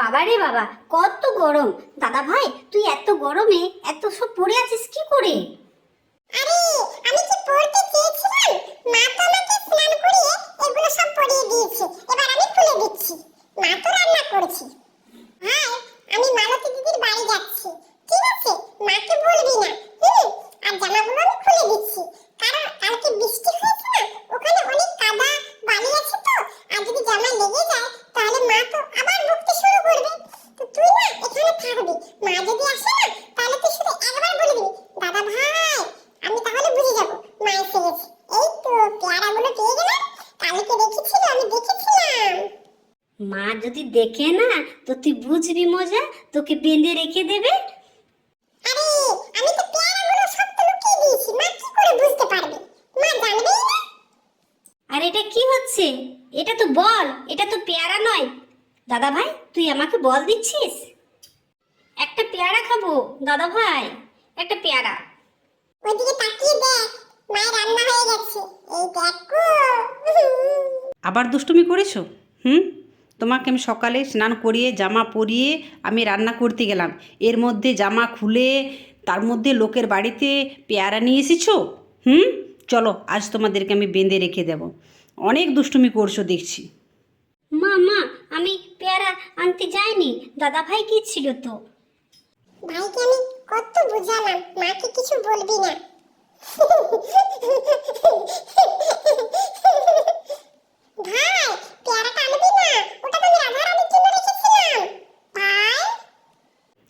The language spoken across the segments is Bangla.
বাবা রে বাবা, কত গরম। দাদা ভাই, তুই এত গরমে এত সব পড়ে আছিস কি করে? আরে, আমি কি পড়তে চেয়েছিলাম, মা তো আমাকে স্নান করিয়ে এগুলো সব পরিয়ে দিয়েছে। এবার আমি খুলে দিচ্ছি। মা তো রান্না করেছে। ভাই, আমি মালতী দিদির বাড়ি যাচ্ছি। ঠিক আছে, মাকে বলবি না হুম আর জামাগুলো আমি খুলে দিচ্ছি কারণ কালকে বৃষ্টি হয়েছে না ওখানে অনেক কাদা বালি আছে তো আর যদি জামা লেগে যায় তাহলে মা তো আবার বকতে শুরু করবে তো তুই না এখানে থাকবি মা যদি আসে না তাহলে তুই শুধু একবার বলে দিবি দাদা ভাই আমি তাহলে বুঝে যাব মা এসে গেছে এই তো পেয়ারাগুলো পেয়ে গেলাম কালকে দেখেছিল আমি দেখেছিলাম মা যদি দেখে না তো তুই বুঝবি মজা তোকে বেঁধে রেখে দেবে। আরে আমি তো পেয়ারাগুলো সব তো লুকিয়ে দিয়েছি মা কি করে বুঝতে পারবে? মা জানবেই না। আর এটা কি হচ্ছে? এটা তো বল এটা তো পেয়ারা নয়। দাদা ভাই তুই আমাকে বল দিচ্ছিস? একটা পেয়ারা খাব দাদা ভাই একটা পেয়ারা। ওইদিকে তাকিয়ে দেখ মায়ের রান্না হয়ে গেছে। এই দেখো। আবার দুষ্টুমি করেছ? হুম? তোমাকে আমি সকালে স্নান করিয়ে জামা পরিয়ে আমি রান্না করতে গেলাম। এর মধ্যে জামা খুলে তার মধ্যে লোকের বাড়িতে পেয়ারা নিয়ে এসেছ? হুম? চলো আজ তোমাদেরকে আমি বেঁধে রেখে দেব। অনেক দুষ্টুমি করছ দেখছি। মা মা আমি পেয়ারা আনতে যাইনি। দাদা ভাই কি ছিল তো। ভাইকে আমি কত বুঝালাম মাকে কিছু বলবি না ভাই পেয়ারাটা আনবি না ওটা তো আমি রাধারানীর জন্য রেখেছিলাম ভাই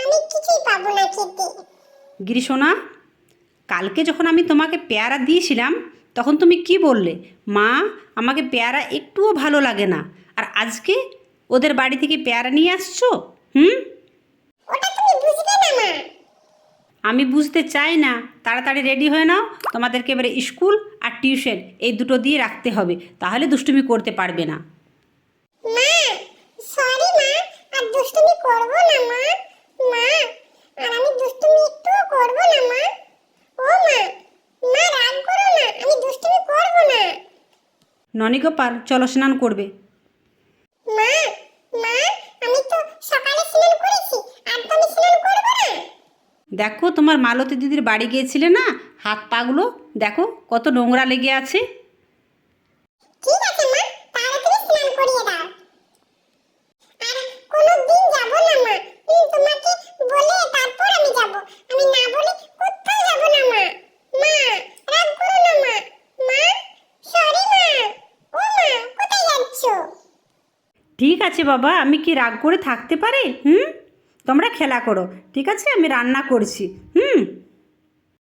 আমি কিছুই পাবো না খেতে। গিরিশোনা কালকে যখন আমি তোমাকে পেয়ারা দিয়েছিলাম তখন তুমি কি বললে? মা আমাকে পেয়ারা একটুও ভালো লাগে না। আর আজকে ওদের বাড়ি থেকে পেয়ারা নিয়ে আসছো? হুম? ওটা তুমি বুঝবে না মা। আমি বুঝতে চাই না। তাড়াতাড়ি রেডি হয়ে নাও। তোমাদেরকে এবারে স্কুল আর টিউশন এই দুটো দিয়ে রাখতে হবে। তাহলে দুষ্টুমি করতে পারবে না। মা সরি মা আর দুষ্টুমি করব না মা। মা আর আমি দুষ্টুমি একটুও করব না মা। ও মা মা রাগ করো না আমি দুষ্টুমি করব না। ননিগোপাল চলো স্নান করবে। মা মা আমি তো সকালে স্নান করেছি আর তো আমি স্নান করব না। দেখো তোমার মালতী দিদির বাড়ি গিয়েছিলে না? হাত পাগুলো দেখো কত নোংরা লেগে আছে। ঠিক আছে মা তাহলে তুমি স্নান করিয়ে দাও আর কোনো দিন যাব না মা উম, তোমাকে বলে তারপর আমি যাব আমি না বলে কোথাও যাব না মা মা রাগ করো না মা মা সরি মা ও মা কোথায় যাচ্ছো ঠিক আছে বাবা, আমি কি রাগ করে থাকতে পারি? হুম? তোমরা খেলা করো, ঠিক আছে? আমি রান্না করছি, হুম?